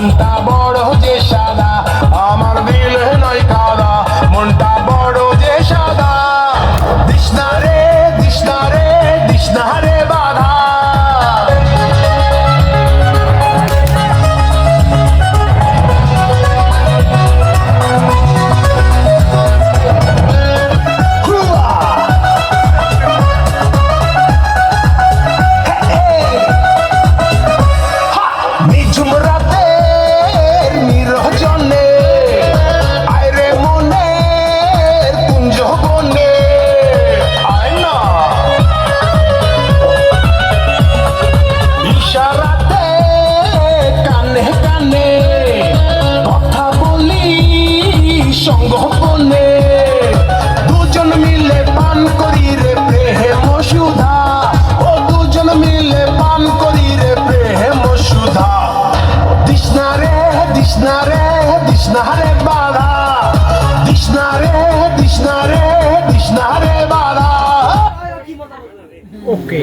Punta সঙ্গপনে দুজন মিলে পান করি রে প্রেম সুধা। ও দুজন মিলে পান করি রে প্রেম সুধা। দিশনা রে দিশনা রে দিশনা রে বাড়া। দিশনা রে দিশনা রে দিশনা রে বাড়া। ওকে